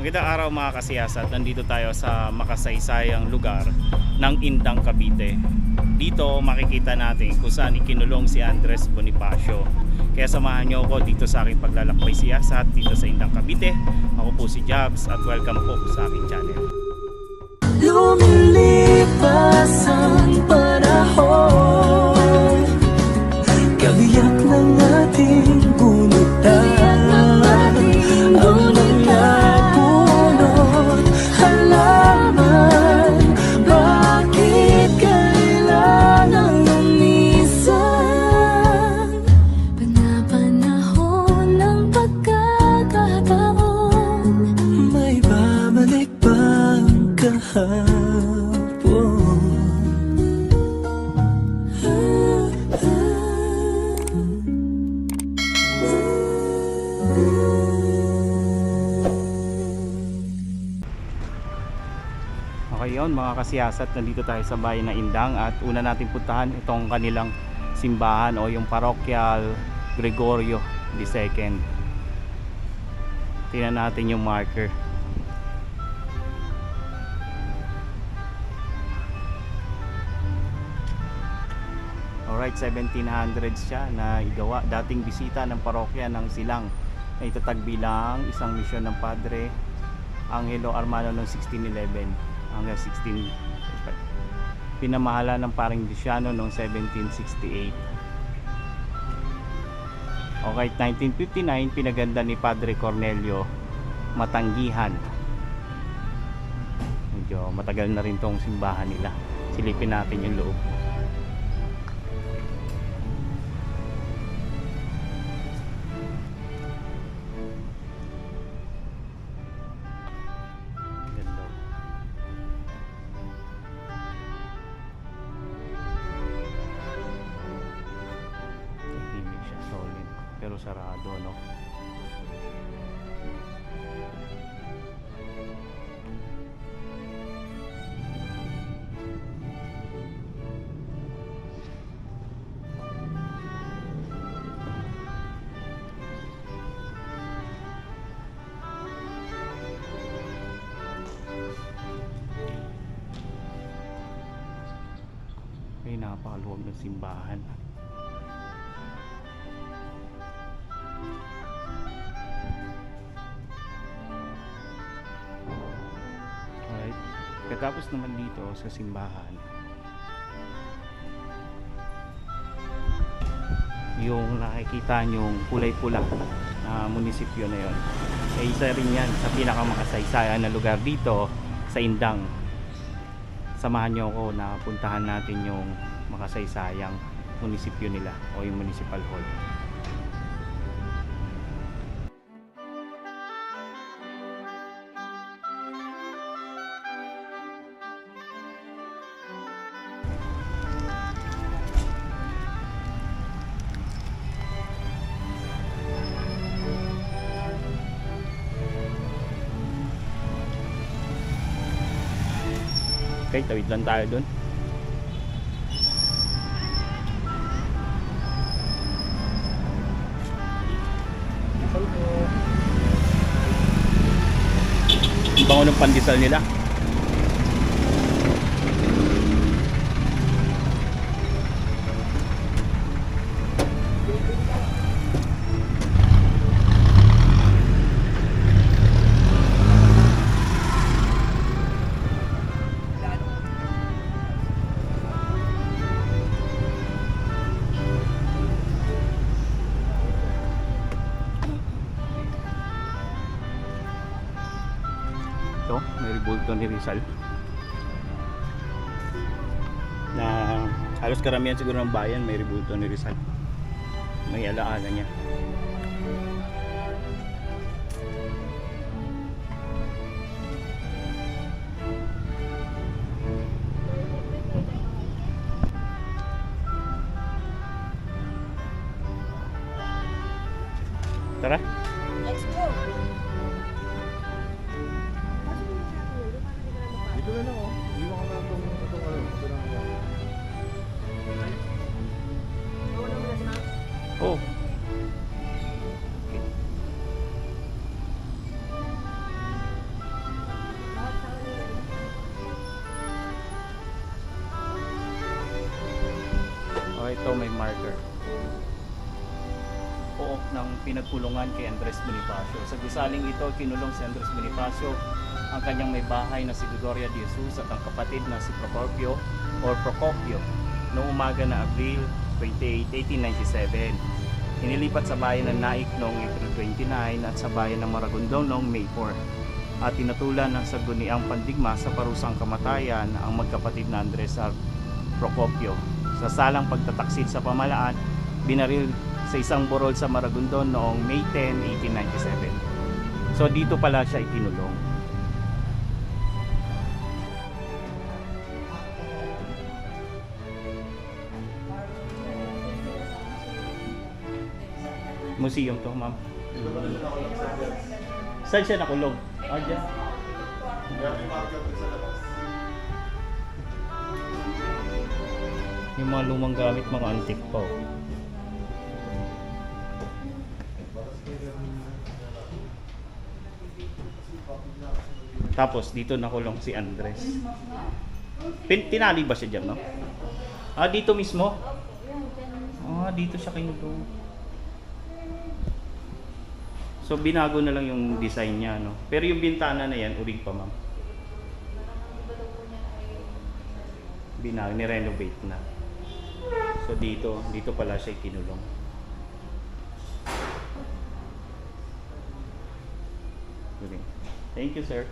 Magandang araw mga kasiyasat. Nandito tayo sa makasaysayang lugar ng Indang Cavite. Dito makikita natin kung saan ikinulong si Andres Bonifacio. Kaya samahan niyo ako dito sa aking paglalakbay siyasat dito sa Indang Cavite. Ako po si Jobs at welcome po sa aking channel. Lumilipas ang Okay yun mga kasiyasat, nandito tayo sa bayan ng Indang at una natin puntahan itong kanilang simbahan o yung parokyal Gregorio II. Tingnan natin yung marker. Alright, 1700s siya na igawa. Dating bisita ng parokya ng Silang na itatag bilang isang misyon ng Padre Angelo Armano noong 1611 hanggang 16 pinamahala ng paring Luciano noong 1768 okay 1959 pinaganda ni Padre Cornelio Matanggihan. Medyo matagal na rin tong simbahan nila. Silipin natin yung loob sarado no? May napakaluwag ng simbahan Katapos naman dito sa simbahan, yung nakikita nyong kulay pula na munisipyo na yon ay isa rin yan sa pinakamakasaysayan na lugar dito sa Indang. Samahan nyo ako na puntahan natin yung makasaysayang munisipyo nila o yung municipal hall Okay, tawid lang tayo dun. Ang bango ng pandesal nila. Rebulto ni Rizal. Na halos karamihan siguro ng bayan may rebulto ni Rizal. May alaala niya. Tara. May marker. Pook ng pinagkulungan kay Andres Bonifacio. Sa gusaling ito, kinulong si Andres Bonifacio ang kanyang may bahay na si Gregoria de Jesus at ang kapatid na si Procopio or Procopio noong umaga na Abril 28, 1897. Inilipat sa bayan ng Naik noong April 29 at sa bayan ng Maragondong noong May 4 at tinatulan ng saguniang pandigma sa parusang kamatayan ang magkapatid na Andres at Procopio. Sa salang pagtataksil sa pamalaan, binaril sa isang burol sa Maragondon noong May 10, 1897. So dito pala siya ikinulong. Museum to, ma'am. Saan siya nakulong? Ah, dyan. Yung mga lumang gamit, mga antique pa. oh. Tapos dito nakulong si Andres. Pin tinali ba siya dyan, no? Ah, dito mismo? Ah, dito siya kinulong. So binago na lang yung design niya, no? Pero yung bintana na yan, urig pa, ma'am. Binago, ni-renovate na. So dito, dito pala siya kinulong. Galing. Thank you, sir.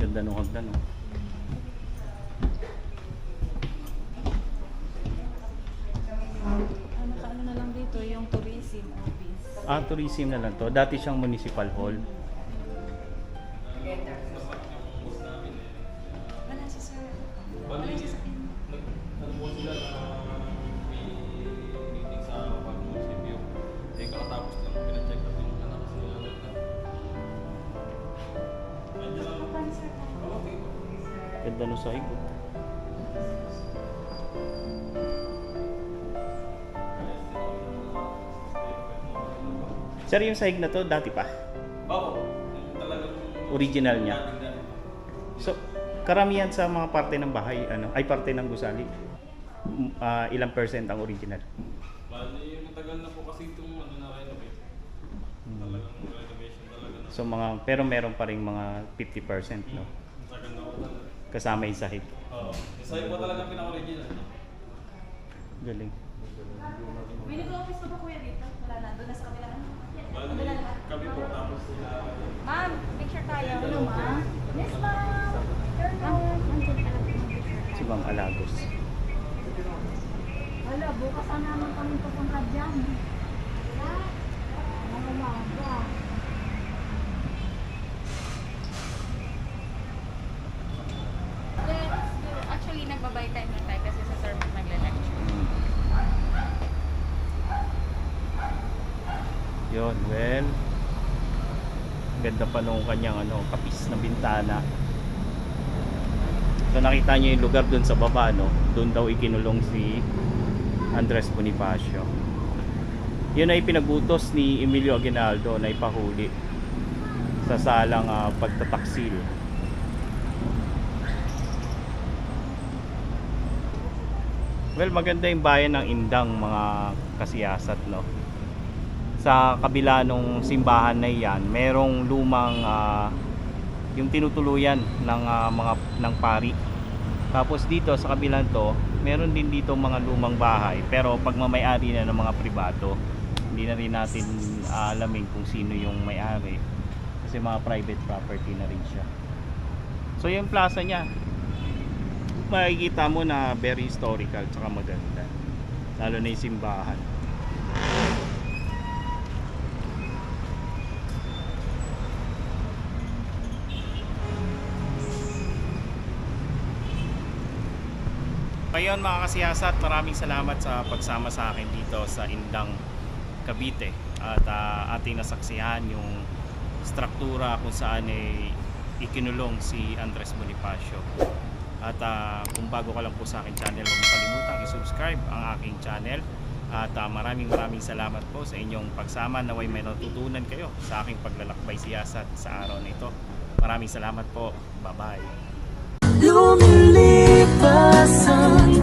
Ganda nung hagdan, no? Ka na lang dito, yung tourism office. Ah, tourism na lang to. Dati siyang municipal hall. Ganda nung sahig. oh. Sir, yung sahig na to, dati pa. Talagang Original niya. So, karamihan sa mga parte ng bahay, ano, ay parte ng gusali, ah, ilang percent ang original? Bali, matagal na po kasi itong ano na renovate. Talagang renovation talaga na. So, mga, pero meron pa rin mga 50%, no? Talaga. Kasama yung sahig. Oo. Isa yung po talaga pinaka-original. Galing. May nag-office pa ba kuya dito? Wala na. Doon na sa kabila. Bali, kami po tapos sila. Ma'am, picture tayo. Ano ma'am? Yes ma'am. Si. Ma'am Alagos. Wala, bukas na naman kami pupunta dyan. Mga umaga. Actually, nagbabay time na tayo kasi sa sermon nagle-lecture. Yun, well, ganda pa nung kanyang ano, kapis na bintana. So nakita niyo yung lugar doon sa baba, no? Doon daw ikinulong si Andres Bonifacio. Yun ay pinagutos ni Emilio Aguinaldo na ipahuli sa salang ah, pagtataksil. Well, maganda yung bayan ng Indang mga kasiyasat, no? Sa kabila nung simbahan na iyan, merong lumang ah, yung tinutuluyan ng ah, mga ng pari. Tapos dito sa kabilang to, meron din dito mga lumang bahay pero pagmamay-ari na ng mga pribado. Hindi na rin natin ah, alamin kung sino yung may-ari. Kasi mga private property na rin siya. So yung plaza niya, makikita mo na very historical tsaka maganda. Lalo na yung simbahan. Ngayon mga kasiyasat, maraming salamat sa pagsama sa akin dito sa Indang Cavite at ah, ating nasaksihan yung struktura kung saan ay ikinulong si Andres Bonifacio. At ah, kung bago ka lang po sa akin channel, huwag mong kalimutang i-subscribe ang aking channel. At ah, maraming maraming salamat po sa inyong pagsama. Naway may natutunan kayo sa aking paglalakbay siyasat sa araw na ito. Maraming salamat po. Bye-bye. the sun.